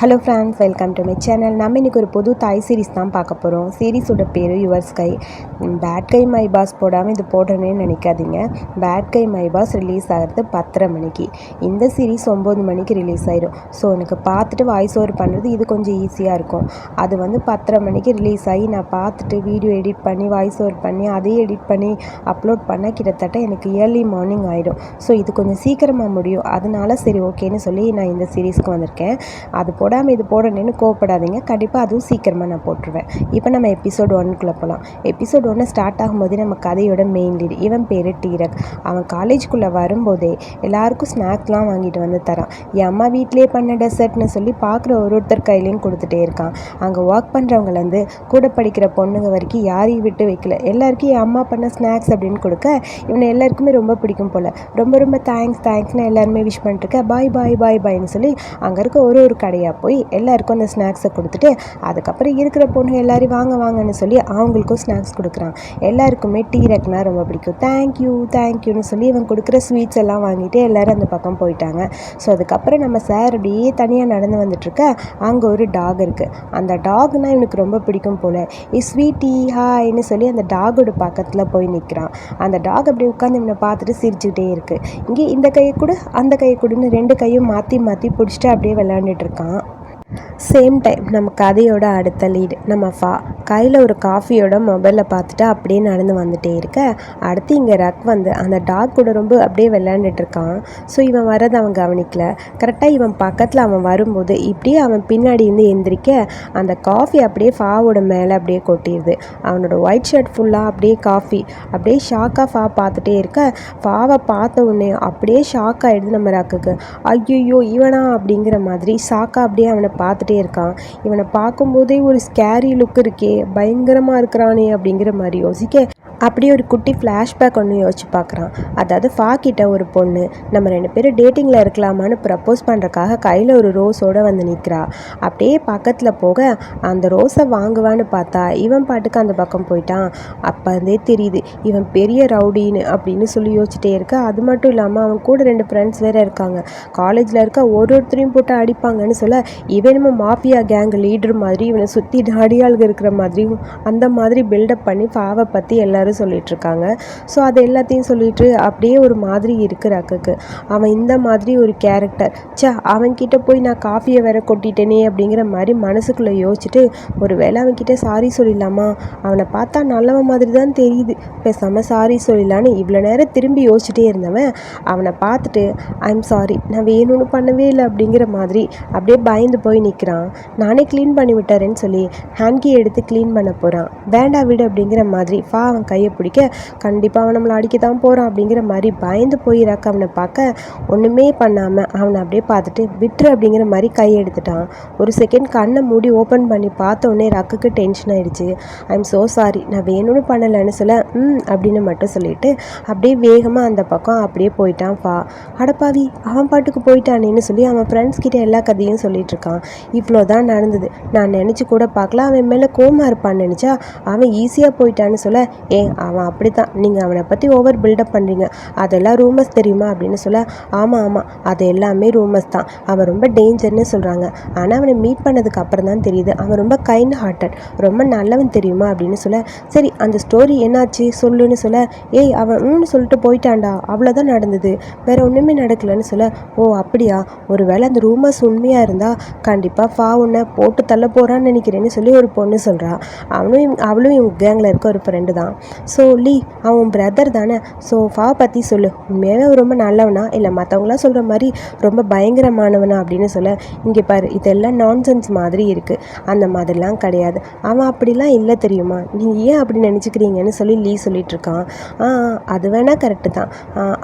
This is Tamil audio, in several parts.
Hello friends welcome to my channel நம்ம இன்றைக்கி ஒரு புது தாய் சீரிஸ் தான் பார்க்க போகிறோம் சீரிஸோட பேர் your sky bad guy my boss போடாமல் இது போடுறேன்னு நினைக்காதீங்க. Bad guy my boss release ஆகிறது பத்தரை மணிக்கு. இந்த சீரிஸ் ஒம்பது மணிக்கு ரிலீஸ் ஆயிடும் ஸோ எனக்கு பார்த்துட்டு வாய்ஸ் ஓவர் பண்ணுறது இது கொஞ்சம் ஈஸியாக இருக்கும். அது வந்து பத்தரை மணிக்கு ரிலீஸ் ஆகி நான் பார்த்துட்டு வீடியோ எடிட் பண்ணி வாய்ஸ் ஓவர் பண்ணி அதையும் எடிட் பண்ணி அப்லோட் பண்ண கிட்டத்தட்ட எனக்கு இயர்லி மார்னிங் ஆகிடும் ஸோ இது கொஞ்சம் சீக்கிரமாக முடியும். அதனால சரி ஓகேன்னு சொல்லி நான் இந்த சீரீஸ்க்கு வந்திருக்கேன். அது போடாமல் இது போடணுன்னு கோவப்படாதீங்க. கண்டிப்பாக அதுவும் சீக்கிரமாக நான் போட்டுருவேன். இப்போ நம்ம எபிசோட் ஒன்னுக்குள்ளே போகலாம் எபிசோட் ஒன்று ஸ்டார்ட் ஆகும்போது நம்ம கதையோட மெயின் லீடு இவன் பேர் டீரக் அவன் காலேஜ்குள்ளே வரும்போதே எல்லாருக்கும் ஸ்நாக்ஸ்லாம் வாங்கிட்டு வந்து தரான். என் அம்மா வீட்டிலே பண்ண டெசர்ட்னு சொல்லி பார்க்குற ஒரு ஒருத்தர் கையிலையும் கொடுத்துட்டே இருக்கான். அங்கே ஒர்க் பண்ணுறவங்கலேருந்து கூட படிக்கிற பொண்ணுங்க வரைக்கும் யாரையும் விட்டு வைக்கல. எல்லாருக்கும் என் அம்மா பண்ண ஸ்நாக்ஸ் அப்படின்னு கொடுக்க இவனை எல்லாருக்குமே ரொம்ப பிடிக்கும் போல். ரொம்ப ரொம்ப தேங்க்ஸ் தேங்க்ஸ்னு எல்லாருமே விஷ் பண்ணிட்டுருக்க பாய் பாய் பாய் பாய்னு சொல்லி அங்கே இருக்க ஒரு ஒரு கடையாக போய் எல்லாருக்கும் அந்த ஸ்நாக்ஸை கொடுத்துட்டு அதுக்கப்புறம் இருக்கிற பொண்ணு எல்லோரும் வாங்க வாங்கன்னு சொல்லி அவங்களுக்கும் ஸ்நாக்ஸ் கொடுக்குறான். எல்லாருக்குமே டீ ரக்னா ரொம்ப பிடிக்கும். தேங்க்யூ தேங்க்யூன்னு சொல்லி இவன் கொடுக்குற ஸ்வீட்ஸ் எல்லாம் வாங்கிட்டு எல்லோரும் அந்த பக்கம் போயிட்டாங்க. ஸோ அதுக்கப்புறம் நம்ம சார் அப்படியே தனியாக நடந்து வந்துட்டுருக்க அங்கே ஒரு டாக் இருக்குது அந்த டாக்னால் இவனுக்கு ரொம்ப பிடிக்கும் போல். ஏ ஸ்வீட்டி ஹாய்னு சொல்லி அந்த டாகோட பக்கத்தில் போய் நிற்கிறான் அந்த டாக் அப்படி உட்காந்து இவனை பார்த்துட்டு சிரிச்சுக்கிட்டே இருக்குது இங்கே இந்த கையை கொடு அந்த கையை கொடுன்னு ரெண்டு கையும் மாற்றி மாற்றி பிடிச்சிட்டு அப்படியே விளாண்டுட்டு இருக்கான். சேம் டைம் நம்ம கதையோட அடுத்த லீடு நம்ம ஃபா கையில் ஒரு காஃபியோட மொபைலில் பார்த்துட்டு அப்படியே நடந்து வந்துட்டே இருக்க. அடுத்து இங்கே ரக் வந்து அந்த டாக் கூட ரொம்ப அப்படியே விளையாண்டுட்டு இருக்கான். ஸோ இவன் வரதை அவன் கவனிக்கல. கரெக்டாக இவன் பக்கத்தில் அவன் வரும்போது இப்படியே அவன் பின்னாடி இருந்து எந்திரிக்க அந்த காஃபி அப்படியே ஃபாவோட மேலே அப்படியே கொட்டிடுது அவனோட ஒயிட் ஷர்ட் ஃபுல்லாக அப்படியே காஃபி அப்படியே ஷாக்காக ஃபா பார்த்துட்டே இருக்க. ஃபாவை பார்த்த உடனே அப்படியே ஷாக் ஆகிடுது நம்ம ரக்குக்கு. ஐயோ இவனா அப்படிங்கிற மாதிரி ஷாக்காக அப்படியே அவனை பார்த்துட்டே இருக்கான். இவனை பார்க்கும்போதே ஒரு ஸ்கேரி லுக் இருக்கே பயங்கரமாக இருக்கிறானே அப்படிங்கிற மாதிரி யோசிக்க அப்படியே ஒரு குட்டி ஃப்ளாஷ்பேக் ஒன்று யோசிச்சு பார்க்குறான். அதாவது ஃபாக்கிட்ட ஒரு பொண்ணு நம்ம ரெண்டு பேரும் டேட்டிங்கில் இருக்கலாமான்னு ப்ரப்போஸ் பண்ணுறக்காக கையில் ஒரு ரோஸோடு வந்து நிற்கிறா அப்படியே பக்கத்தில் போக அந்த ரோஸை வாங்குவான்னு பார்த்தா இவன் பாட்டுக்கு அந்த பக்கம் போயிட்டான். அப்போ இருந்தே தெரியுது இவன் பெரிய ரவுடின்னு அப்படின்னு சொல்லி யோசிச்சுட்டே இருக்க. அது மட்டும் இல்லாமல் அவன் கூட ரெண்டு ஃப்ரெண்ட்ஸ் வேறு இருக்காங்க. காலேஜில் இருக்க ஒரு ஒருத்தரையும் போட்டு அடிப்பாங்கன்னு சொல்ல இவனும் மாஃபியா கேங் லீடர் மாதிரி இவனை சுற்றி நாடியாளுக்கு இருக்கிற மாதிரியும் அந்த மாதிரி பில்டப் பண்ணி ஃபாவை பற்றி எல்லோரும் சொல்லிகிட்ருக்காங்க ஸோ அது எல்லாத்தையும் சொல்லிட்டு அப்படியே ஒரு மாதிரி இருக்கிற அக்குக்கு அவன் இந்த மாதிரி ஒரு கேரக்டர் சே அவன்கிட்ட போய் நான் காஃபியை வேற கொட்டிட்டேனே அப்படிங்கிற மாதிரி மனசுக்குள்ளே யோசிச்சுட்டு ஒரு வேளை அவன்கிட்ட சாரி சொல்லிடலாமா? அவனை பார்த்தா நல்லவன் மாதிரி தான் தெரியுது. பேசாமல் சாரி சொல்லிடலான்னு இவ்வளோ நேரம் திரும்பி யோசிச்சுட்டே இருந்தவன் அவனை பார்த்துட்டு ஐம் சாரி நான் வேணும்னு பண்ணவே இல்லை அப்படிங்கிற மாதிரி அப்படியே பயந்து போய் நிற்கிறான் நானே க்ளீன் பண்ணி விட்டாரேன்னு சொல்லி ஹேண்ட்கி எடுத்து க்ளீன் பண்ண போகிறான் வேண்டா விடு அப்படிங்கிற மாதிரி ஃபா அவன் கையை பிடிக்க கண்டிப்பாக அவன் நம்மளை அடிக்க தான் போகிறான் அப்படிங்கிற மாதிரி பயந்து போய் ரக்க அவனை பார்க்க ஒன்றுமே பண்ணாமல் அவனை அப்படியே பார்த்துட்டு விட்டுரு அப்படிங்கிற மாதிரி கை எடுத்துட்டான். ஒரு செகண்ட் கண்ணை மூடி ஓப்பன் பண்ணி பார்த்தோன்னே ரக்குக்கு டென்ஷன் ஆயிடுச்சு. ஐ எம் ஸோ சாரி நான் வேணும்னு பண்ணலைன்னு சொல்ல ம் அப்படின்னு மட்டும் சொல்லிட்டு அப்படியே வேகமாக அந்த பக்கம் அப்படியே போயிட்டான் பா. அடப்பாவி அவன் பாட்டுக்கு போயிட்டானேன்னு சொல்லி அவன் ஃப்ரெண்ட்ஸ் கிட்ட எல்லா கதையும் சொல்லிட்டு இருக்கான். இவ்வளோ தான் நடந்தது. நான் நினச்சி கூட பார்க்கல. அவன் மேலே கோமா இருப்பான்னு நினச்சா அவன் ஈஸியாக போயிட்டான்னு சொல்ல ஏ அவன் அப்படி தான் நீங்கள் அவனை பற்றி ஓவர் பில்டப் பண்ணுறீங்க அதெல்லாம் ரூமர்ஸ் தெரியுமா அப்படின்னு சொல்ல ஆமாம் ஆமாம் அது எல்லாமே ரூமர்ஸ் தான். அவன் ரொம்ப டேஞ்சர்னு சொல்கிறாங்க ஆனால் அவனை மீட் பண்ணதுக்கு அப்புறம் தான் தெரியுது. அவன் ரொம்ப கைண்ட் ஹார்ட்டட் ரொம்ப நல்லவன் தெரியுமா அப்படின்னு சொல்ல சரி அந்த ஸ்டோரி என்னாச்சு சொல்லுன்னு சொல்ல ஏய் அவன் ம்னு சொல்லிட்டு போயிட்டான்டா அவ்வளோதான் நடந்தது. வேற ஒன்றுமே நடக்கலைன்னு சொல்ல ஓ அப்படியா? ஒரு வேளை அந்த ரூமர்ஸ் உண்மையாக இருந்தால் கண்டிப்பாக ஃபா உன்னை போட்டு தள்ள போகிறான்னு நினைக்கிறேன்னு சொல்லி ஒரு பொண்ணு சொல்கிறா அவனும் அவளும் இவங்க கேங்கில் இருக்க ஒரு ஃப்ரெண்டு தான். ஸோ லீ அவன் பிரதர் தானே. ஸோ ஃபா பற்றி சொல்லு. உண்மையாகவே அவன் ரொம்ப நல்லவனா? இல்லை மற்றவங்களாம் சொல்கிற மாதிரி ரொம்ப பயங்கரமானவனா அப்படின்னு சொல்ல. இங்கே பாரு இதெல்லாம் நான்சென்ஸ் மாதிரி இருக்குது அந்த மாதிரிலாம் கிடையாது. அவன் அப்படிலாம் இல்லை தெரியுமா? நீங்கள் ஏன் அப்படி நினச்சிக்கிறீங்கன்னு சொல்லி லீ சொல்லிகிட்ருக்கான் ஆ அது வேணால் கரெக்டு தான்.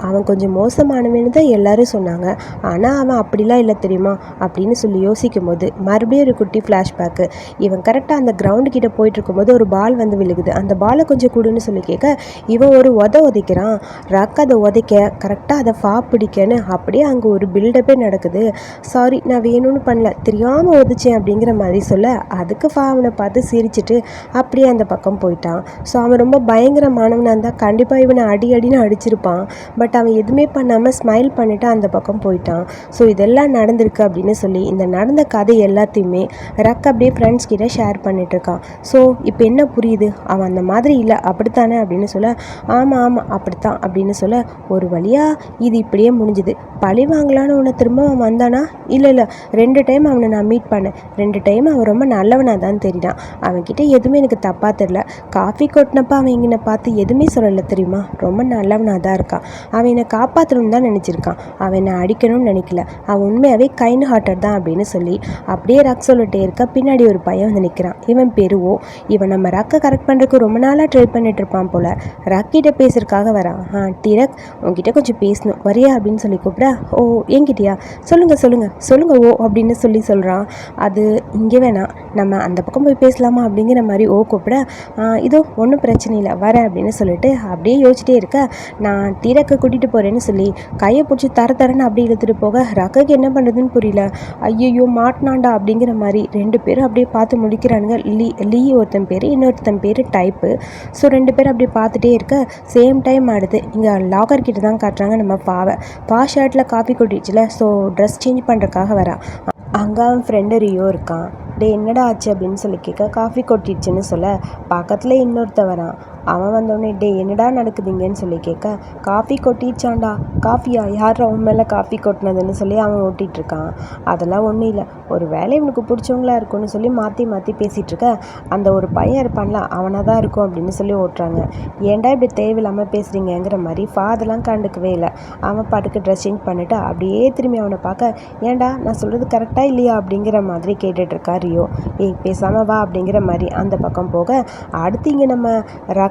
அவன் கொஞ்சம் மோசமானவன்னு தான் எல்லோரும் சொன்னாங்க. ஆனால் அவன் அப்படிலாம் இல்லை தெரியுமா? அப்படின்னு சொல்லி யோசிக்கும் போது மறுபடியும் ஒரு குட்டி ஃப்ளாஷ்பேக்கு இவன் கரெக்டாக அந்த கிரவுண்டு கிட்டே போயிட்டு இருக்கும்போது ஒரு பால் வந்து விழுகுது. அந்த பாலை கொஞ்சம் கொடுன்னு அப்படின்னு சொல்லி கேட்க இவன் ஒரு உத உதைக்கிறான். ரக் அதை உதைக்க கரெக்டாக அதை ஃபா பிடிக்கன்னு அப்படியே அங்கே ஒரு பில்டப்பே நடக்குது. சாரி நான் வேணும்னு பண்ணல. தெரியாமல் உதைச்சேன் அப்படிங்கிற மாதிரி சொல்ல அதுக்கு ஃபா அவனை பார்த்து சிரிச்சிட்டு அப்படியே அந்த பக்கம் போயிட்டான். ஸோ அவன் ரொம்ப பயங்கரமானவனாக இருந்தால் கண்டிப்பாக இவனை அடி அடின்னு அடிச்சிருப்பான். பட் அவன் எதுவுமே பண்ணாமல் ஸ்மைல் பண்ணிவிட்டு அந்த பக்கம் போயிட்டான். ஸோ இதெல்லாம் நடந்திருக்கு அப்படின்னு சொல்லி இந்த நடந்த கதை எல்லாத்தையுமே ரக் அப்படியே ஃப்ரெண்ட்ஸ் கிட்ட ஷேர் பண்ணிட்டு இருக்கான். ஸோ இப்போ என்ன புரியுது? அவன் அந்த மாதிரி இல்லை. அப்படி அப்படித்தானே அப்படின்னு சொல்ல ஆமாம் ஆமாம் அப்படித்தான் அப்படின்னு சொல்ல ஒரு வழியாக இது இப்படியே முடிஞ்சுது. பழி வாங்கலான்னு உன்னை திரும்ப அவன் வந்தானா? இல்லை இல்லை ரெண்டு டைம் அவனை நான் மீட் பண்ணேன். ரெண்டு டைம் அவன் ரொம்ப நல்லவனாக தான் தெரியுறான். அவன்கிட்ட எதுவுமே எனக்கு தப்பாக தெரில காஃபி கொட்டினப்ப அவன் என்னை பார்த்து எதுவுமே சொல்லலை தெரியுமா? ரொம்ப நல்லவனாக தான் இருக்கான். அவன் என்னை காப்பாற்றணும்னு தான் நினச்சிருக்கான். அவன் என்னை அடிக்கணும்னு நினைக்கல. அவன் உண்மையாகவே கைண்ட் ஹார்ட்டட் தான் அப்படின்னு சொல்லி அப்படியே ரக் சொல்லிட்டே இருக்க பின்னாடி ஒரு பையன் வந்து நிற்கிறான் இவன் பெருவோ. இவன் நம்ம ரக்கை கரெக்ட் பண்ணுறதுக்கு ரொம்ப நாளாக ட்ரை பண்ணிட்டு இருப்பான் போல். ரக்கிட்ட பேசுறதுக்காக வரான் ஆ டிரக் உங்ககிட்ட கொஞ்சம் பேசணும். வரியா? அப்படின்னு சொல்லி கூப்பிட. ஓ என்கிட்டயா? சொல்லுங்கள் சொல்லுங்கள் சொல்லுங்கள் ஓ அப்படின்னு சொல்லி சொல்கிறான் அது இங்கே வேணாம். நம்ம அந்த பக்கம் போய் பேசலாமா அப்படிங்கிற மாதிரி ஓ கூப்பிட இதோ ஒன்றும் பிரச்சனை இல்லை வரேன் அப்படின்னு சொல்லிட்டு அப்படியே யோசிச்சிட்டே இருக்க. நான் டீரக்கை கூட்டிகிட்டு போகிறேன்னு சொல்லி கையை பிடிச்சி தர தரன்னு அப்படி இழுத்துட்டு போக ரகக்கு என்ன பண்ணுறதுன்னு புரியல. ஐயோ மாட்டினாண்டா அப்படிங்கிற மாதிரி ரெண்டு பேரும் அப்படியே பார்த்து முடிக்கிறானுங்க லீ லீ ஒருத்தன் பேர் இன்னொருத்தன் பேர் டைப்பு. ஸோ ரெண்டு பேரும் அப்படியே பார்த்துட்டே இருக்க. சேம் டைம் ஆடுது இங்கே லாக்கர் கிட்ட தான் காட்டுறாங்க நம்ம பாவை. பா ஷர்ட்டில் காஃபி கொட்டிடுச்சுல ஸோ ட்ரெஸ் சேஞ்ச் பண்ணுறதுக்காக வரான் அங்கே அவன் ஃப்ரெண்டு ரியோ இருக்கான். டே என்னடா ஆச்சு அப்படின்னு சொல்லி கேட்க காஃபி கொட்டிடுச்சுன்னு சொல்ல பக்கத்தில் இன்னொருத்த வரான். அவன் வந்தோடனே டே என்னடா நடக்குதுங்கன்னு சொல்லி கேட்க காஃபி கொட்டிச்சாண்டா காஃபியா? யார் அவன் மேலே காஃபி கொட்டினதுன்னு சொல்லி அவன் ஓட்டிகிட்டு இருக்கான் அதெல்லாம் ஒன்றும் இல்லை. ஒரு வேலை இவனுக்கு பிடிச்சவங்களா இருக்கும்னு சொல்லி மாற்றி மாற்றி பேசிகிட்டு இருக்க அந்த ஒரு பையன் இருப்பான்ல அவனாக தான் இருக்கும் அப்படின்னு சொல்லி ஓட்டுறாங்க. ஏன்டா இப்படி தேவையில்லாமல் பேசுகிறீங்கங்கிற மாதிரி ஃபாதர்லாம் கண்டுக்கவே இல்லை. அவன் பாட்டுக்கு ட்ரெஸ் சேஞ்ச் பண்ணிவிட்டு அப்படியே திரும்பி அவனை பார்க்க ஏன்டா நான் சொல்கிறது கரெக்டாக இல்லையா? அப்படிங்கிற மாதிரி கேட்டுட்ருக்கா ரியோ. ஏய் பேசாமல் வா அப்படிங்கிற மாதிரி அந்த பக்கம் போக அடுத்து இங்கே நம்ம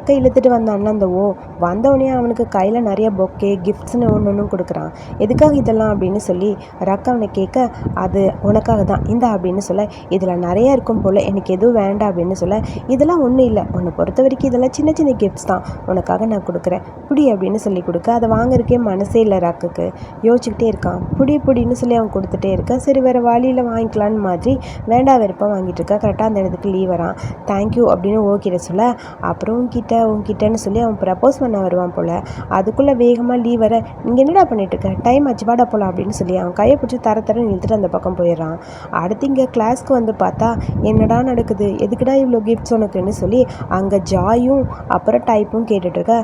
ரக்கை இழுத்துட்டு வந்தான்ல அந்த ஓ வந்தவொடனே அவனுக்கு கையில் நிறைய பொக்கே கிஃப்ட்ஸ்னு ஒன்று ஒன்றும் கொடுக்குறான். எதுக்காக இதெல்லாம் அப்படின்னு சொல்லி ரக்க அவனை கேட்க அது உனக்காக தான். இந்தா அப்படின்னு சொல்ல இதில் நிறைய இருக்கும் போல் எனக்கு எதுவும் வேண்டாம் அப்படின்னு சொல்ல இதெல்லாம் ஒன்றும் இல்லை. உன்னை பொறுத்த வரைக்கும் இதெல்லாம் சின்ன சின்ன கிஃப்ட்ஸ் தான். உனக்காக நான் கொடுக்குறேன். புடி அப்படின்னு சொல்லி கொடுக்க அதை வாங்குறக்கே மனசே இல்லை ரக்குக்கு. யோசிச்சுக்கிட்டே இருக்கான். புடி புடின்னு சொல்லி அவன் கொடுத்துட்டே இருக்கான் சரி வேறு வழியில் வாங்கிக்கலான்னு மாதிரி வேண்டா வெறுப்பாக வாங்கிட்டு இருக்கா. கரெக்டாக அந்த இடத்துக்கு லீவ் வரான். தேங்க்யூ அப்படின்னு ஓகே சொல்ல அப்புறம் கிட்ட உன்கிட்ட உன்கிட்டன்னு சொல்லி அவன் ப்ரப்போஸ் பண்ண வருவான் போல். அதுக்குள்ளே வேகமாக லீவ் வர நீங்கள் என்னடா பண்ணிட்டு இருக்க டைம் ஆச்சு வாடா போகலாம் அப்படின்னு சொல்லி அவன் கையை பிடிச்சி தர தர நிறுத்துட்டு அந்த பக்கம் போயிடுறான். அடுத்து இங்கே கிளாஸ்க்கு வந்து பார்த்தா என்னடா நடக்குது? எதுக்குடா இவ்வளோ கிஃப்ட்ஸ் உனக்குன்னு சொல்லி அங்கே ஜாயும் அப்புறம் டைப்பும் கேட்டுட்ருக்க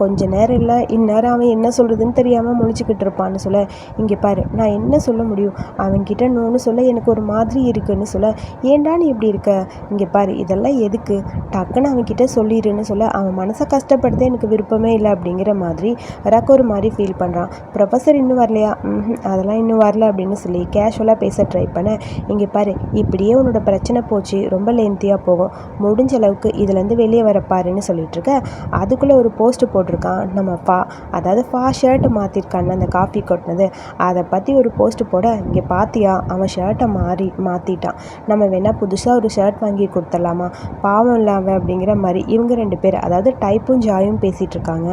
கொஞ்ச நேரம் இல்லை இந்நேரம் அவன் என்ன சொல்கிறதுன்னு தெரியாமல் முழிச்சுக்கிட்டு இருப்பான்னு சொல்ல. இங்கே பாரு நான் என்ன சொல்ல முடியும்? அவன்கிட்ட நோன்னு சொல்ல எனக்கு ஒரு மாதிரி இருக்குன்னு சொல்ல. ஏன்டா நீ இப்படி இருக்க? இங்கே பாரு இதெல்லாம் எதுக்கு? டக்குன்னு அவன்கிட்ட சொல்லிடுன்னு சொல்ல அவன் மனசை கஷ்டப்படுத்த எனக்கு விருப்பமே இல்லை அப்படிங்கிற மாதிரி ரக் ஒரு மாதிரி ஃபீல் பண்ணுறான் ப்ரொஃபஸர் இன்னும் வரலையா? அதெல்லாம் இன்னும் வரல அப்படின்னு சொல்லி கேஷுவலாக பேச ட்ரை பண்ண இங்கே பாரு இப்படியே உன்னோட பிரச்சனை போச்சு ரொம்ப லென்த்தியாக போகும். முடிஞ்ச அளவுக்கு இதுலேருந்து வெளியே வர பாருன்னு சொல்லிட்டு இருக்க. அதுக்குள்ளே ஒரு போஸ்ட் போட்டிருக்கான் நம்ம ஃபா அதாவது ஃபா ஷர்ட் மாற்றிருக்கான்னு அந்த காஃபி கொட்டினது. அதை பற்றி ஒரு போஸ்ட் போட இங்கே பார்த்தியா அவன் ஷர்ட்டை மாறி மாற்றிட்டான் நம்ம வேணால் புதுசாக ஒரு ஷர்ட் வாங்கி கொடுத்துடலாமா? பாவம் இல்லாமல் அப்படிங்கிற மாதிரி இவங்க ரெண்டு பேர் அதாவது டைப்பும் ஜாயும் பேசிகிட்டு இருக்காங்க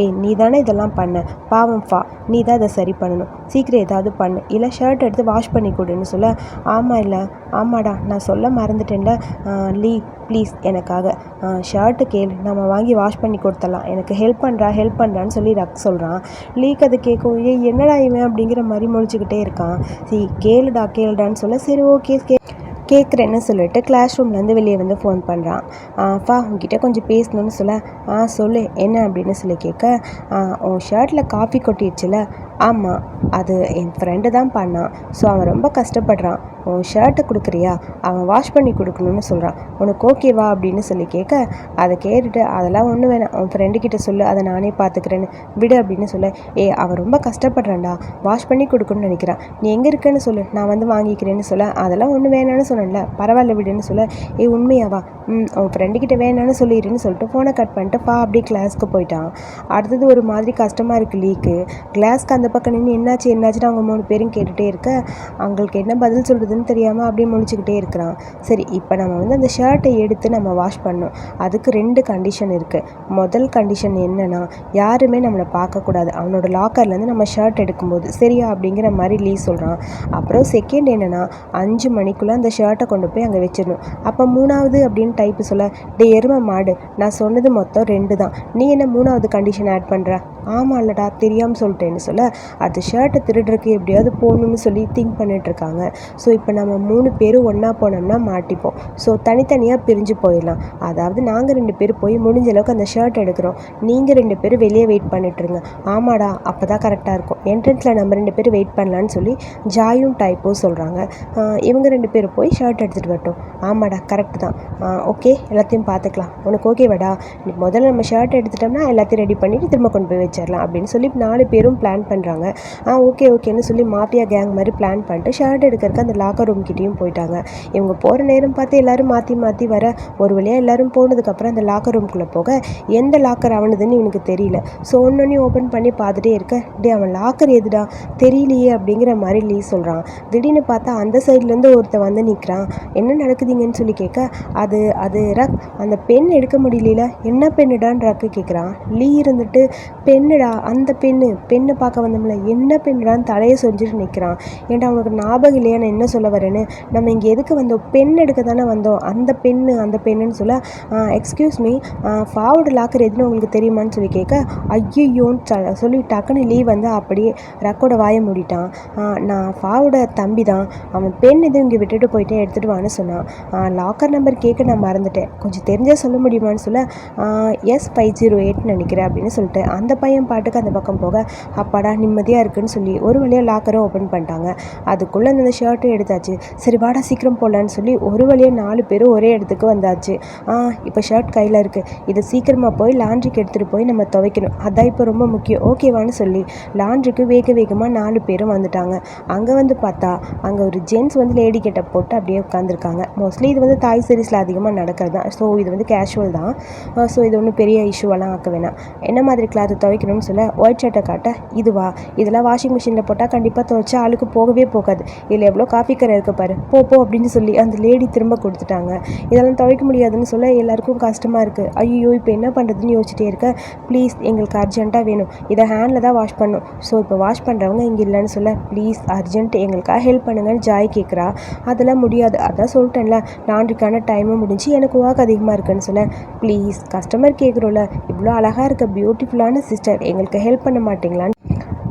ஏய் நீ தானே இதெல்லாம் பண்ண? பாவம் ஃபா நீ தான் இதை சரி பண்ணணும். சீக்கிரம் ஏதாவது பண்ணு. இல்லை ஷர்ட் எடுத்து வாஷ் பண்ணி கொடுன்னு சொல்ல ஆமாம் இல்லை ஆமாடா நான் சொல்ல மறந்துட்டேன்ல. லீ ப்ளீஸ் எனக்காக. ஷர்ட்டு கேளு நம்ம வாங்கி வாஷ் பண்ணி கொடுத்தலாம் எனக்கு ஹெல்ப் பண்ணுறா ஹெல்ப் பண்ணுறான்னு சொல்லி ரக் சொல்கிறான் லீக் அது கேட்கும் ஏய் என்னடா இவன்? அப்படிங்கிற மாதிரி முழிச்சுக்கிட்டே இருக்கான். சரி கேளுடா கேளுடான்னு சொல்ல சரி ஓகே கே கேட்குறேன்னு சொல்லிட்டு கிளாஸ் ரூம்லேருந்து வெளியே வந்து ஃபோன் பண்ணுறான் ஃபா உங்ககிட்ட கொஞ்சம் பேசணும்னு சொல்ல. ஆ சொல்லு என்ன அப்படின்னு சொல்லி கேட்க "ஆ, உன் ஷர்ட்டில் காஃபி கொட்டிடுச்சுல. ஆமாம் அது என் ஃப்ரெண்டு தான் பண்ணான். ஸோ அவன் ரொம்ப கஷ்டப்படுறான். உன் ஷர்ட்டை கொடுக்குறியா? அவன் வாஷ் பண்ணி கொடுக்கணும்னு சொல்கிறான் உனக்கு ஓகேவா அப்படின்னு சொல்லி கேட்க அதை கேட்டுட்டு அதெல்லாம் ஒன்றும் வேணாம். உன் ஃப்ரெண்டு கிட்ட சொல்லு. அதை நானே பார்த்துக்கிறேன்னு விடு அப்படின்னு சொல்ல. ஏ அவன் ரொம்ப கஷ்டப்படுறான்டா. வாஷ் பண்ணி கொடுக்கணும்னு நினைக்கிறான். நீ எங்கே இருக்கேன்னு சொல்லு. நான் வந்து வாங்கிக்கிறேன்னு சொல்ல. அதெல்லாம் ஒன்றும் வேணாம்னு சொன்னேன்ல. பரவாயில்ல விடுன்னு சொல்ல. ஏ உண்மையாவா ம் உன் ஃப்ரெண்டு வேணான்னு வேணாம்னு சொல்லிடுன்னு சொல்லிட்டு ஃபோனை கட் பண்ணிட்டு பா அப்படியே கிளாஸ்க்கு போயிட்டான். அடுத்தது ஒரு மாதிரி கஷ்டமாக இருக்குது லீக்கு கிளாஸ்க்கு அந்த பக்கம் நின்று என்னாச்சு என்னாச்சுன்னு அவங்க மூணு பேரும் கேட்டுகிட்டே இருக்க அவங்களுக்கு என்ன பதில் சொல்கிறதுன்னு தெரியாமல் அப்படியே முழிச்சுக்கிட்டே இருக்கிறான். சரி இப்போ நம்ம வந்து அந்த ஷர்ட்டை எடுத்து நம்ம வாஷ் பண்ணோம் அதுக்கு ரெண்டு கண்டிஷன் இருக்குது முதல் கண்டிஷன் என்னென்னா யாருமே நம்மளை பார்க்கக்கூடாது அவனோட லாக்கர்லேருந்து நம்ம ஷர்ட் எடுக்கும்போது சரியா அப்படிங்கிற மாதிரி லீ சொல்கிறான் அப்புறம் செகண்ட் என்னென்னா அஞ்சு மணிக்குள்ளே அந்த ஷர்ட்டை கொண்டு போய் அங்கே வச்சிடணும். அப்போ மூணாவது அப்படின்னு டைப்பு சொல்ல டே எருமை மாடு நான் சொன்னது மொத்தம் ரெண்டு தான். நீ என்ன மூணாவது கண்டிஷன் ஆட் பண்ணுற ஆமாம் இல்லடா தெரியாமல் சொல்லிட்டேன்னு சொல்ல அது ஷர்ட்டை திருடுறதுக்கு எப்படியாவது போகணும்னு சொல்லி திங்க் பண்ணிகிட்ருக்காங்க ஸோ இப்போ நம்ம மூணு பேரும் ஒன்றா போனோம்னா மாட்டிப்போம். ஸோ தனித்தனியாக பிரிஞ்சு போயிடலாம். அதாவது நாங்கள் ரெண்டு பேர் போய் முடிஞ்ச அளவுக்கு அந்த ஷர்ட் எடுக்கிறோம். நீங்கள் ரெண்டு பேரும் வெளியே வெயிட் பண்ணிட்டுருங்க. ஆமாடா அப்போ தான் கரெக்டாக இருக்கும். என்ட்ரன்ஸில் நம்ம ரெண்டு பேரும் வெயிட் பண்ணலான்னு சொல்லி ஜாயும் டைப்பும் சொல்கிறாங்க இவங்க ரெண்டு பேரும் போய் ஷர்ட் எடுத்துகிட்டு வரட்டும். ஆமாடா கரெக்டு தான். ஓகே எல்லாத்தையும் பார்த்துக்கலாம். உனக்கு ஓகேவாடா முதல்ல நம்ம ஷர்ட் எடுத்துட்டோம்னா எல்லாத்தையும் ரெடி பண்ணிவிட்டு திரும்ப கொண்டு போய் வச்சிடலாம் அப்படின்னு சொல்லி நாலு பேரும் பிளான் பண்ணி பண்ணுறாங்க ஆ ஓகே ஓகேன்னு சொல்லி மாஃபியா கேங் மாதிரி பிளான் பண்ணிட்டு ஷர்ட் எடுக்கிறதுக்கு அந்த லாக்கர் ரூம் கிட்டேயும் போயிட்டாங்க. இவங்க போகிற நேரம் பார்த்து எல்லோரும் மாற்றி மாற்றி வர ஒரு வழியாக எல்லோரும் போனதுக்கப்புறம் அந்த லாக்கர் ரூம்குள்ளே போக எந்த லாக்கர் அவனுதுன்னு இவனுக்கு தெரியல. ஸோ ஒன்று ஓப்பன் பண்ணி பார்த்துட்டே இருக்க டே அவன் லாக்கர் எதுடா? தெரியலையே அப்படிங்கிற மாதிரி லீ சொல்கிறான் திடீர்னு பார்த்தா அந்த சைட்லேருந்து ஒருத்தன் வந்து நிற்கிறான் என்ன நடக்குதுங்கன்னு சொல்லி கேட்க அது அது ரக் அந்த பென் எடுக்க முடியல என்ன பெண்ணுடான்னு ரக்கு கேட்குறான். லீ இருந்துட்டு பெண்ணுடா அந்த பெண்ணு பெண்ணை பார்க்க சம்மந்தமில்லை என்ன பெண்ணுடான்னு தலையை சொல்லிட்டு நிற்கிறான்? ஏன்டா அவனுக்கு ஞாபகம் இல்லையா? நான் என்ன சொல்ல வரேன்னு? நம்ம இங்கே எதுக்கு வந்தோம்? பெண் எடுக்க தானே வந்தோம். அந்த பெண்ணு அந்த பெண்ணுன்னு சொல்ல எக்ஸ்கியூஸ் மீ ஃபார்வர்டு லாக்கர் எதுன்னு உங்களுக்கு தெரியுமான்னு சொல்லி கேட்க ஐயோன்னு சொல்லி டக்குன்னு லீவ் வந்து அப்படியே ரக்கோட வாய மூடிட்டான். நான் ஃபாவோட தம்பி தான் அவன் பெண் எதுவும் இங்கே விட்டுட்டு போயிட்டே எடுத்துகிட்டு வான்னு சொன்னான். லாக்கர் நம்பர் கேட்க நான் மறந்துட்டேன். கொஞ்சம் தெரிஞ்சால் சொல்ல முடியுமான்னு சொல்ல எஸ் ஃபைவ் ஜீரோ எயிட்னு நினைக்கிறேன் அப்படின்னு சொல்லிட்டு அந்த பையன் பாட்டுக்கு அந்த பக்கம் போக அப்பாடா நிம்மதியாக இருக்குன்னு சொல்லி ஒரு வழியாக லாக்கரை ஓப்பன் பண்ணிட்டாங்க. அதுக்குள்ளே அந்த ஷர்ட்டும் எடுத்தாச்சு. சரி வாடா சீக்கிரம் போடலான்னு சொல்லி ஒரு வழியாக நாலு பேரும் ஒரே இடத்துக்கு வந்தாச்சு. ஆ இப்போ ஷர்ட் கையில் இருக்குது இதை சீக்கிரமாக போய் லாண்ட்ரிக்கு எடுத்துகிட்டு போய் நம்ம துவைக்கணும். அதான் இப்போ ரொம்ப முக்கியம். ஓகேவான்னு சொல்லி லாண்ட்ரிக்கு வேக வேகமாக நாலு பேரும் வந்துட்டாங்க. அங்கே வந்து பார்த்தா அங்கே ஒரு ஜென்ஸ் வந்து லேடி கிட்ட போட்டு அப்படியே உட்காந்துருக்காங்க மோஸ்ட்லி இது வந்து தாய் சீரீஸில் அதிகமாக நடக்கிறது தான். ஸோ இது வந்து கேஷுவல் தான். ஸோ இது ஒன்றும் பெரிய இஷ்யூவெல்லாம் ஆக்க வேணாம். என்ன மாதிரி கிளாத்து துவைக்கணும்னு சொல்ல ஒயிட் ஷர்ட்டை காட்ட இதுவா? இதெல்லாம் வாஷிங் மிஷினில் போட்டால் கண்டிப்பாக துவைச்சா ஆளுக்கு போகவே போகாது. இதில் எவ்வளோ காஃபி கரை இருக்க பாரு. போ போ அப்படின்னு சொல்லி அந்த லேடி திரும்ப கொடுத்துட்டாங்க. இதெல்லாம் துவைக்க முடியாதுன்னு சொல்ல எல்லாருக்கும் கஷ்டமாக இருக்குது ஐயோ இப்போ என்ன பண்ணுறதுன்னு யோசிச்சிட்டே இருக்க. ப்ளீஸ் எங்களுக்கு அர்ஜென்ட்டாக வேணும். இதை ஹேண்டில் தான் வாஷ் பண்ணும் ஸோ இப்போ வாஷ் பண்ணுறவங்க இங்கே இல்லைன்னு சொல்ல ப்ளீஸ் அர்ஜென்ட் எங்களுக்காக ஹெல்ப் பண்ணுங்கன்னு ஜாய் கேட்குறா அதெல்லாம் முடியாது. அதான் சொல்லிட்டேன்ல. லாண்ட்ரிக்கான டைமும் முடிஞ்சு எனக்கு வாக்கு அதிகமாக இருக்குன்னு சொல்ல ப்ளீஸ் கஸ்டமர் கேட்குறோம்ல இவ்வளோ அழகாக இருக்க பியூட்டிஃபுல்லான சிஸ்டர் எங்களுக்கு ஹெல்ப் பண்ண மாட்டிங்களான்னு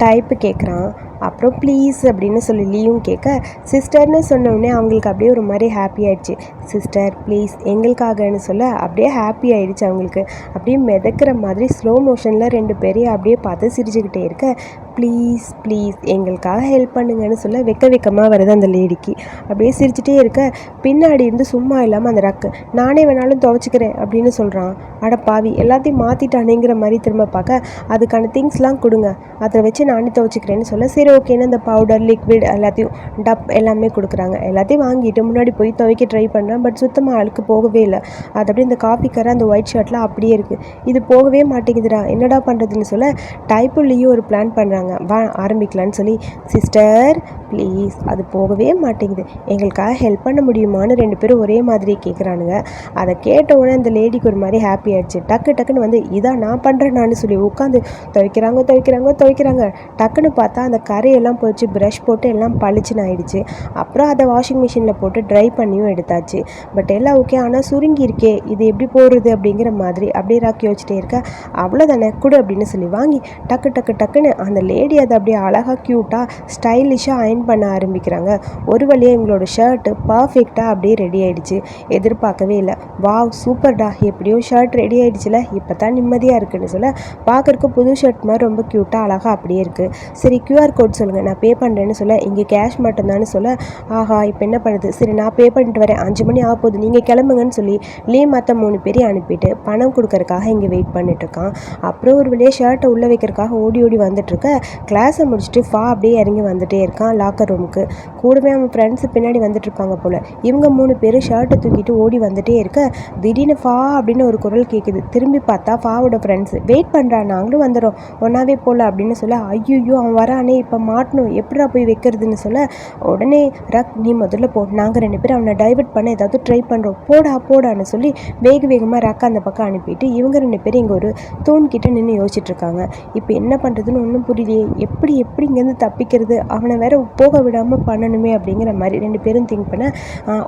டைப்பு கேட்குறான் அப்புறம் ப்ளீஸ் அப்படின்னு சொல்லி லீவும் கேட்க சிஸ்டர்னு சொன்னோடனே அவங்களுக்கு அப்படியே ஒரு மாதிரி ஹாப்பி ஆயிடுச்சு. Sister please. எங்களுக்காகன்னு சொல்ல அப்படியே ஹாப்பி ஆயிடுச்சு அவங்களுக்கு. அப்படியே மிதக்கிற மாதிரி ஸ்லோ மோஷனில் ரெண்டு பேரையும் அப்படியே பார்த்து சிரிச்சுக்கிட்டே இருக்க ப்ளீஸ் ப்ளீஸ். எங்களுக்காக ஹெல்ப் பண்ணுங்கன்னு சொல்ல வெக்க வெக்கமாக வருது அந்த லேடிக்கு. அப்படியே சிரிச்சுட்டே இருக்க பின்னாடி இருந்து சும்மா இல்லாமல் அந்த ரக்கு நானே வேணாலும் துவைச்சிக்கிறேன் அப்படின்னு சொல்கிறான் அட பாவி எல்லாத்தையும் மாற்றிட்டானேங்கிற மாதிரி திரும்ப பார்க்க அதுக்கான திங்ஸ்லாம் கொடுங்க. அதை வச்சு நானே துவைச்சிக்கிறேன்னு சொல்ல சரி ஓகேன்னு அந்த பவுடர் லிக்விட் எல்லாத்தையும் டப் எல்லாமே கொடுக்குறாங்க. எல்லாத்தையும் வாங்கிட்டு முன்னாடி போய் துவைக்க ட்ரை பண்ணுறேன் பட் சுத்தமாக அழுக்கு போகவே இல்லை. அது அப்படியே இந்த காஃபி கரை அந்த ஒயிட் ஷர்ட்லாம் அப்படியே இருக்குது இது போகவே மாட்டேங்குதுடா. என்னடா பண்ணுறதுன்னு சொல்ல டைப்புள்ளேயும் ஒரு பிளான் பண்ணுறாங்க வா ஆரம்பிக்கலான்னு சொல்லி. சிஸ்டர் ப்ளீஸ் அது போகவே மாட்டேங்குது. எங்களுக்காக ஹெல்ப் பண்ண முடியுமான்னு ரெண்டு பேரும் ஒரே மாதிரி கேட்குறானுங்க அதை கேட்ட உடனே அந்த லேடிக்கு ஒரு மாதிரி ஹாப்பி ஆயிடுச்சு. டக்கு டக்குன்னு வந்து இதான் நான் பண்ணுறேன் நான் சொல்லி உட்காந்து துவைக்கிறாங்க துவைக்கிறாங்க துவைக்கிறாங்க. டக்குன்னு பார்த்தா அந்த கரையெல்லாம் போயிடுச்சு ப்ரஷ் போட்டு எல்லாம் பளிச்சுன்னு ஆயிடுச்சு. அப்புறம் அதை வாஷிங் மிஷினில் போட்டு ட்ரை பண்ணியும் எடுத்தாச்சு. பட் எல்லாம் ஓகே ஆனால் சுருங்கி இருக்கே இது எப்படி போடுறது அப்படிங்கிற மாதிரி அப்படியே ராக்கி வச்சுட்டே இருக்க? அவ்வளோதானே கொடு அப்படின்னு சொல்லி வாங்கி டக்கு டக்கு டக்குன்னு அந்த லேடி அதை அப்படியே அழகாக க்யூட்டாக ஸ்டைலிஷாக அயன் பண்ண ஆரம்பிக்கிறாங்க. ஒரு வழியாக எங்களோட ஷர்ட்டு பர்ஃபெக்டாக அப்படியே ரெடி ஆகிடுச்சு எதிர்பார்க்கவே இல்லை. வாவ் சூப்பர்டா எப்படியோ ஷர்ட் ரெடி ஆகிடுச்சுல இப்போ தான் நிம்மதியாக இருக்குன்னு சொல்ல பார்க்குறக்கு புது ஷர்ட் மாதிரி ரொம்ப க்யூட்டாக அழகாக அப்படியே இருக்குது சரி க்யூஆர் கோட் சொல்லுங்கள் நான் பே பண்ணுறேன்னு சொல்ல இங்கே கேஷ் மட்டும்தான்னு சொல்ல ஆஹா இப்போ என்ன பண்ணுது? சரி நான் பே பண்ணிட்டு வரேன். அஞ்சு மணி ஆக போகுது. நீங்கள் கிளம்புங்கன்னு சொல்லி லீ மற்ற மூணு பேரையும் அனுப்பிட்டு பணம் கொடுக்கறக்காக இங்கே வெயிட் பண்ணிட்டுருக்கான். அப்புறம் ஒரு வழியாக ஷர்ட்டை உள்ளே வைக்கிறக்காக ஓடி ஓடி வந்துட்டுருக்க. கிளாஸை முடிச்சுட்டு ஃபா அப்படியே இறங்கி வந்துட்டே இருக்கான் லாக்கர் ரூமுக்கு கூடவே அவன் ஃப்ரெண்ட்ஸு பின்னாடி வந்துட்டு இருப்பாங்க போல். இவங்க மூணு பேரும் ஷர்ட்டை தூக்கிட்டு ஓடி வந்துட்டே இருக்க. திடீர்னு ஃபா அப்படின்னு ஒரு குரல் கேட்குது திரும்பி பார்த்தா ஃபாவோட ஃப்ரெண்ட்ஸ் வெயிட் பண்ணுறா நாங்களும் வந்துடும் ஒன்றாவே போகல அப்படின்னு சொல்ல ஐயோ அவன் வரானே இப்போ மாட்டணும். எப்படா போய் வைக்கிறதுன்னு சொல்ல உடனே ரக் நீ முதல்ல போ. நாங்கள் ரெண்டு பேரும் அவனை டைவர்ட் பண்ண ஏதாவது ட்ரை பண்ணுறோம் போடா போடான்னு சொல்லி வேக வேகமாக ரக்கா அந்த பக்கம் அனுப்பிட்டு இவங்க ரெண்டு பேரும் இங்கே ஒரு தூண்கிட்ட நின்று யோசிச்சுட்ருக்காங்க. இப்போ என்ன பண்ணுறதுன்னு ஒன்றும் புரியலையே. எப்படி எப்படி இங்கேருந்து தப்பிக்கிறது? அவனை வேற போக விடாமல் பண்ணணுமே அப்படிங்கிற மாதிரி ரெண்டு பேரும் திங்க் பண்ண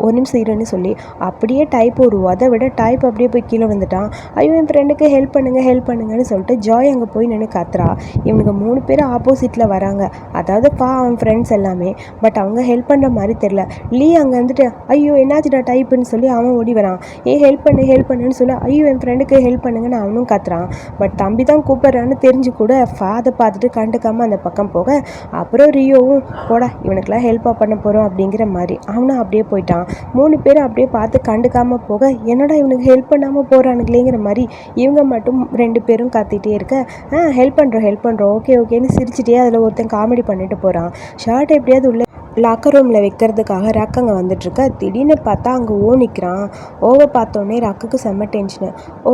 ஒரு நிமிஷம் இருன்னு சொல்லி அப்படியே டைப் ஒரு அதை விட டைப் அப்படியே போய் கீழே வந்துட்டான் ஐயோ என் ஃப்ரெண்டுக்கு ஹெல்ப் பண்ணுங்க ஹெல்ப் பண்ணுங்கன்னு சொல்லிட்டு ஜாய் அங்கே போய் நின்று கத்துறா. இவனுக்கு மூணு பேரும் ஆப்போசிட்டில் வராங்க. அதாவது பா அவன் ஃப்ரெண்ட்ஸ் எல்லாமே. பட் அவங்க ஹெல்ப் பண்ணுற மாதிரி தெரில லீ அங்கே வந்துட்டு ஐயோ என்னாச்சுடா? டைப்புன்னு சொல்லி அவன் ஓடி வரான். ஏ ஹெல்ப் பண்ணு ஹெல்ப் பண்ணுன்னு சொல்லி ஐயோ என் ஃப்ரெண்டுக்கு ஹெல்ப் பண்ணுங்கன்னு அவனும் கத்துறான். பட் தம்பி தான் கூப்பிட்றான்னு தெரிஞ்சு கூட ஃபாதை பார்த்துட்டு கண்டுக்காமல் அந்த பக்கம் போக அப்புறம் ரியோவும் போடா இவனுக்கெல்லாம் ஹெல்ப்பாக பண்ண போகிறோம் அப்படிங்கிற மாதிரி அவனும் அப்படியே போயிட்டான். மூணு பேரும் அப்படியே பார்த்து கண்டுக்காமல் போக என்னடா இவனுக்கு ஹெல்ப் பண்ணாமல் போகிறானுங்களேங்கிற மாதிரி இவங்க மட்டும் ரெண்டு பேரும் கத்திட்டே இருக்க ஆ ஹெல்ப் பண்ணுறோம் ஹெல்ப் பண்ணுறோம் ஓகே ஓகேன்னு சிரிச்சிட்டே அதில் ஒருத்தன் காமெடி பண்ணிட்டு போகிறான் ஷர்ட் எப்படியாவது உள்ள லாக்கர் ரூமில் வைக்கிறதுக்காக ரக் அங்கே வந்துட்டுருக்க. திடீர்னு பார்த்தா அங்கே ஓ நிற்கிறான் ஓவை பார்த்தோன்னே ரக்குக்கு செம்ம டென்ஷனு ஓ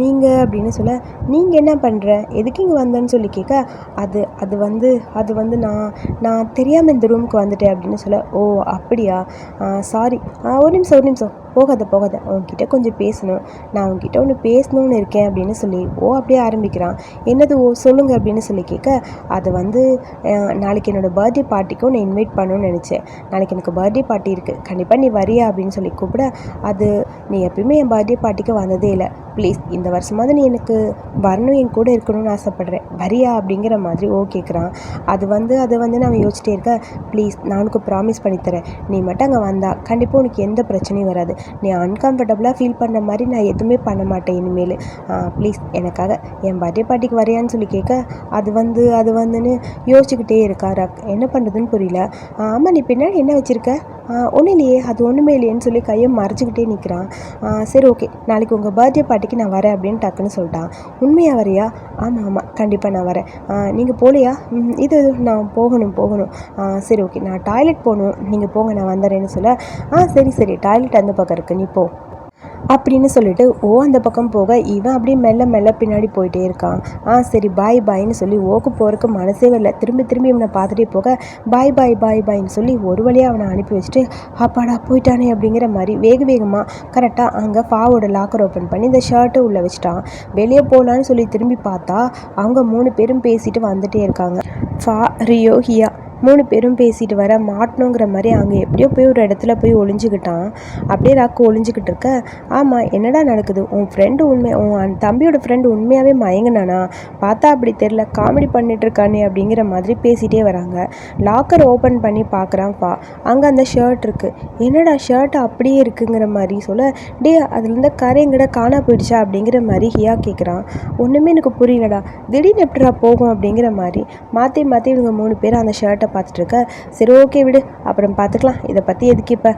நீங்கள் அப்படின்னு சொல்ல நீங்கள் என்ன பண்ணுற எதுக்கு இங்கே வந்தேன்னு சொல்லி கேட்க அது அது வந்து அது வந்து நான் நான் தெரியாமல் இந்த ரூமுக்கு வந்துட்டேன் அப்படின்னு சொல்ல ஓ அப்படியா? சாரி ஒரு நிமிஷம் ஒரு நிமிஷம். போகாத போகாத. அவங்ககிட்ட கொஞ்சம் பேசணும். நான் அவங்ககிட்ட ஒன்று பேசணும்னு இருக்கேன் அப்படின்னு சொல்லி ஓ அப்படியே ஆரம்பிக்கிறான். என்னது ஓ சொல்லுங்கள் அப்படின்னு சொல்லி கேட்க அது வந்து நாளைக்கு என்னோடய பர்த்டே பார்ட்டிக்கு நான் இன்வைட் பண்ணணும்னு நினச்சேன். நாளைக்கு எனக்கு பர்த்டே பார்ட்டி இருக்குது கண்டிப்பாக நீ வரியா அப்படின்னு சொல்லி கூப்பிட அது நீ எப்பயுமே என் பர்த்டே பார்ட்டிக்கு வந்ததே இல்லை. ப்ளீஸ் இந்த வருஷமாவது நீ எனக்கு வரணும் என் கூட இருக்கணும்னு ஆசைப்பட்றேன். வரியா? அப்படிங்கிற மாதிரி ஓ கேட்குறான் அது வந்து அது வந்து நான் யோசிச்சிட்டே இருக்க ப்ளீஸ் நான் உனக்கு ப்ராமிஸ் பண்ணித்தரேன் நீ மட்டும் அங்கே வந்தா கண்டிப்பாக உனக்கு எந்த பிரச்சனையும் வராது. நீ அன்கம்ஃபர்டபுளாக ஃபீல் பண்ண மாதிரி நான் எதுவுமே பண்ண மாட்டேன் இனிமேல். ப்ளீஸ் எனக்காக என் பர்த்டே பார்ட்டிக்கு வரையான்னு சொல்லி கேட்க அது வந்து அது வந்துன்னு யோசிச்சுக்கிட்டே இருக்கா என்ன பண்ணுறதுன்னு புரியல. ஆமாம் நீ பின்னாடி என்ன வச்சுருக்க? ஒன்றும் இல்லையே அது ஒன்றுமே இல்லையேன்னு சொல்லி கையை மறைச்சிக்கிட்டே நிற்கிறான் சரி ஓகே. நாளைக்கு உங்கள் பர்த்டே பார்ட்டிக்கு நான் வரேன் அப்படின்னு டக்குன்னு சொல்லிட்டான். உண்மையாக வரியா? ஆமாம் ஆமாம் கண்டிப்பாக நான் வரேன். நீங்கள் போகலையா ம், இது நான் போகணும் போகணும். ஆ, சரி ஓகே. நான் டாய்லெட் போகணும். நீங்கள் போங்க நான் வந்துடுறேன்னு சொல்ல. ஆ சரி சரி. டாய்லெட் அந்த பக்கம் இருக்குது நீ போ. அப்படின்னு சொல்லிட்டு ஓ அந்த பக்கம் போக. இவன் அப்படியே மெல்ல மெல்ல பின்னாடி போயிட்டே இருக்கான். ஆ சரி பாய் பாய்னு சொல்லி ஓக்கு போகிறக்கு மனசே வரல. திரும்பி திரும்பி இவனை பார்த்துட்டே போக பாய் பாய் பாய் பாய்னு சொல்லி ஒரு வழியாக அவனை அனுப்பி வச்சுட்டு அப்பாடா போயிட்டானே அப்படிங்கிற மாதிரி வேக வேகமாக கரெக்டாக அங்கே ஃபாவோட லாக்கர் ஓப்பன் பண்ணி இந்த ஷர்ட்டை உள்ளே வச்சுட்டான். வெளியே போகலான்னு சொல்லி திரும்பி பார்த்தா அவங்க மூணு பேரும் பேசிட்டு வந்துட்டே இருக்காங்க. ஃபா ரியோ ஹியா. மூணு பேரும் பேசிட்டு வர மாட்டணுங்கிற மாதிரி அங்கே எப்படியோ போய் ஒரு இடத்துல போய் ஒளிஞ்சுக்கிட்டான். அப்படியே ராக்கு ஒளிஞ்சுக்கிட்டு இருக்க. ஆமாம் என்னடா நடக்குது? உன் ஃப்ரெண்டு உண்மை உன் தம்பியோட ஃப்ரெண்டு உண்மையாகவே மயங்கினானா? பார்த்தா அப்படி தெரில காமெடி பண்ணிட்டு இருக்கானே அப்படிங்கிற மாதிரி பேசிகிட்டே வராங்க. லாக்கர் ஓப்பன் பண்ணி பார்க்குறான் பா. அங்கே அந்த ஷர்ட் இருக்குது என்னடா ஷர்ட் அப்படியே இருக்குங்கிற மாதிரி சொல்ல டே அதுலேருந்து கரை எங்கடா காணா போயிடுச்சா? அப்படிங்கிற மாதிரி ஹியா கேட்குறான் ஒன்றுமே எனக்கு புரியலடா. திடீர்னு எப்படிடா போகும்? அப்படிங்கிற மாதிரி. மாற்றி மாற்றி இவங்க மூணு பேர் அந்த ஷர்ட்டை பார்த்துட்டு இருக்க சரி ஓகே விடு. அப்புறம் பார்த்துக்கலாம். இதை பற்றி எதுக்கு இப்போ?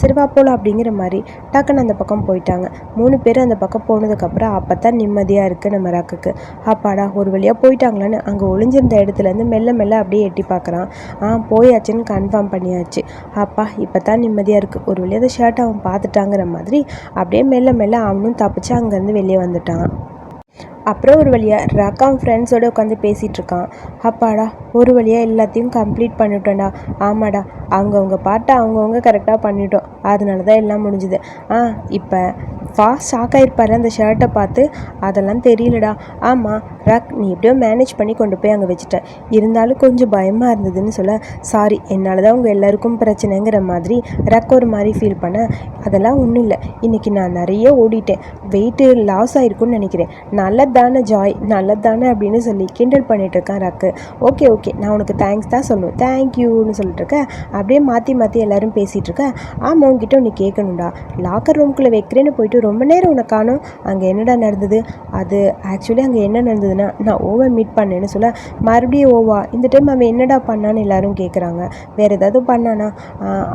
சிறுவா வா போகலாம் அப்படிங்கிற மாதிரி டக்குன்னு அந்த பக்கம் போயிட்டாங்க. மூணு பேர் அந்த பக்கம் போனதுக்கப்புறம் அப்போ தான் நிம்மதியாக இருக்குது நம்ம ரக்குக்கு. அப்பாடா ஒரு வழியாக போயிட்டாங்களான்னு அங்கே ஒளிஞ்சிருந்த இடத்துலேருந்து மெல்ல மெல்ல அப்படியே எட்டி பார்க்குறான். ஆ போயாச்சுன்னு கன்ஃபார்ம் பண்ணியாச்சு. அப்பா இப்போ தான் நிம்மதியாக இருக்குது ஒரு வழியாக அந்த ஷர்ட் அவன் பார்த்துட்டாங்கிற மாதிரி அப்படியே மெல்ல மெல்ல அவனும் தப்பிச்சு அங்கேருந்து வெளியே வந்துட்டான். அப்புறம் ஒரு வழியாக ரக்காம் ஃப்ரெண்ட்ஸோட உட்காந்து பேசிகிட்ருக்கான் அப்பாடா ஒரு வழியாக எல்லாத்தையும் கம்ப்ளீட் பண்ணிட்டோம்டா. ஆமாடா அவங்கவுங்க பாட்டை அவங்கவுங்க கரெக்டாக பண்ணிட்டோம். அதனால தான் எல்லாம் முடிஞ்சுது. ஆ இப்போ ஃபாஸ்ட் ஷாக் ஆயிருப்பாரு அந்த ஷர்ட்டை பார்த்து. அதெல்லாம் தெரியலடா. ஆமாம் ரக் நீ எப்படியோ மேனேஜ் பண்ணி கொண்டு போய் அங்கே வச்சுட்ட. இருந்தாலும் கொஞ்சம் பயமாக இருந்ததுன்னு சொல்ல சாரி என்னால் தான் உங்கள் எல்லாருக்கும் பிரச்சனைங்கிற மாதிரி ரக் ஒரு மாதிரி ஃபீல் பண்ண. அதெல்லாம் ஒன்றும் இல்லை. இன்றைக்கி நான் நிறைய ஓடிட்டேன். வெயிட்டு லாஸ் ஆகிருக்குன்னு நினைக்கிறேன். நல்லதானே ஜாய் நல்லதானே அப்படின்னு சொல்லி கிண்டல் பண்ணிட்டு ரக்கு ஓகே ஓகே. நான் உனக்கு தேங்க்ஸ் தான் சொல்லணும். தேங்க்யூன்னு சொல்லிட்டு இருக்கேன் அப்படியே மாற்றி மாற்றி எல்லோரும் பேசிகிட்ருக்கேன் ஆமாம் உங்ககிட்ட ஒன்று கேட்கணும்டா. லாக்கர் ரூம்குள்ளே வைக்கிறேன்னு போயிட்டு ரொம்ப நேரம் உன்னை காணும். அங்கே என்னடா நடந்தது? அது ஆக்சுவலி அங்கே என்ன நடந்ததுன்னா நான் ஓவை மீட் பண்ணேன்னு சொல்ல மறுபடியும் ஓவா இந்த டைம் அவன் என்னடா பண்ணான்னு எல்லாரும் கேட்குறாங்க வேறு ஏதாவது பண்ணானா?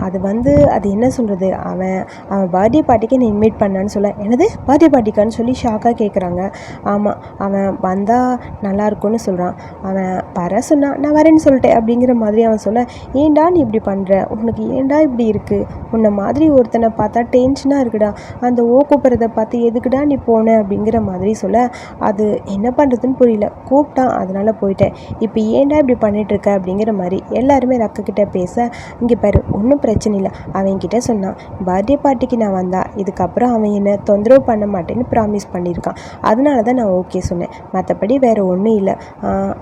அது வந்து அது என்ன சொல்கிறது அவன் அவன் பர்த்டே பார்ட்டிக்கு நீ இன்வைட் பண்ணான்னு சொல்ல என்னது? பர்த்டே பார்ட்டிக்கான்னு சொல்லி ஷாக்காக கேட்குறாங்க ஆமாம் அவன் வந்தால் நல்லாயிருக்கும்னு சொல்கிறான் அவன் வர சொன்னான் நான் வரேன்னு சொல்லிட்டேன் அப்படிங்கிற மாதிரி அவன் சொல்ல ஏன்டா நீ இப்படி பண்ணுற உனக்கு ஏன்டா இப்படி இருக்குது உன்னை மாதிரி ஒருத்தனை பார்த்தா டென்ஷனாக இருக்குடா. அந்த ஓ கூப்பிட்றத பார்த்து எதுக்குடா நீ போன அப்படிங்கிற மாதிரி சொல்ல அது என்ன பண்ணுறதுன்னு புரியல. கூப்பிட்டான் அதனால் போயிட்டேன். இப்போ ஏன்டா இப்படி பண்ணிகிட்ருக்க அப்படிங்கிற மாதிரி எல்லாருமே ரக்கக்கிட்ட பேச இங்கே பாரு ஒன்றும் பிரச்சனை இல்லை. அவன் கிட்டே சொன்னான் பர்த்டே பார்ட்டிக்கு நான் வந்தா இதுக்கப்புறம் அவன் என்னை தொந்தரவு பண்ண மாட்டேன்னு ப்ராமிஸ் பண்ணியிருக்கான். அதனால தான் நான் ஓகே சொன்னேன். மற்றபடி வேறு ஒன்றும் இல்லை.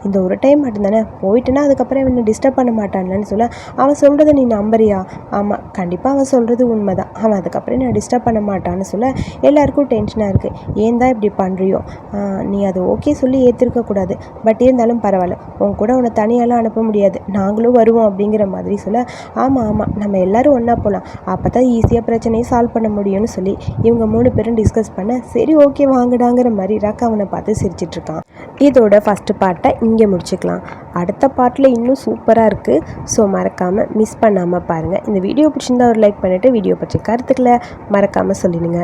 இந்த ஒரு டைம் மட்டும்தானே போயிட்டேன்னா அதுக்கப்புறம் என்னை டிஸ்டர்ப் பண்ண மாட்டான்லன்னு சொல்ல அவன் சொல்கிறத நீ நம்புறியா? ஆமாம் கண்டிப்பாக அவன் சொல்கிறது உண்மை தான் அவன் அதுக்கப்புறம் நான் டிஸ்டர்ப் பண்ண மாட்டான்னு சொல்ல எல்லாருக்கும் டென்ஷனாக இருக்குது ஏன் தான் இப்படி பண்ணுறியோ நீ அதை ஓகே சொல்லி ஏற்றிருக்கக்கூடாது பட் இருந்தாலும் பரவாயில்ல. உன் கூட உன்னை தனியாலாம் அனுப்ப முடியாது. நாங்களும் வருவோம் அப்படிங்கிற மாதிரி சொல்ல ஆமாம் ஆமாம் நம்ம எல்லோரும் ஒன்றா போகலாம் அப்போ தான் ஈஸியாக பிரச்சனையை சால்வ் பண்ண முடியும்னு சொல்லி இவங்க மூணு பேரும் டிஸ்கஸ் பண்ண சரி ஓகே வாங்கடாங்கிற மாதிரி ராக்கா அவனை பார்த்து சிரிச்சிட்ருக்கான் இதோட ஃபஸ்ட்டு பார்ட்டை இங்கே முடிச்சுக்கலாம். அடுத்த பார்ட்டில் இன்னும் சூப்பராக இருக்குது ஸோ மறக்காமல் மிஸ் பண்ணாமல் பாருங்கள் இந்த வீடியோ பிடிச்சிருந்தா ஒரு லைக் பண்ணிவிட்டு வீடியோ பற்றி கருத்துக்களை மறக்காமல் சொல்லிடுங்க.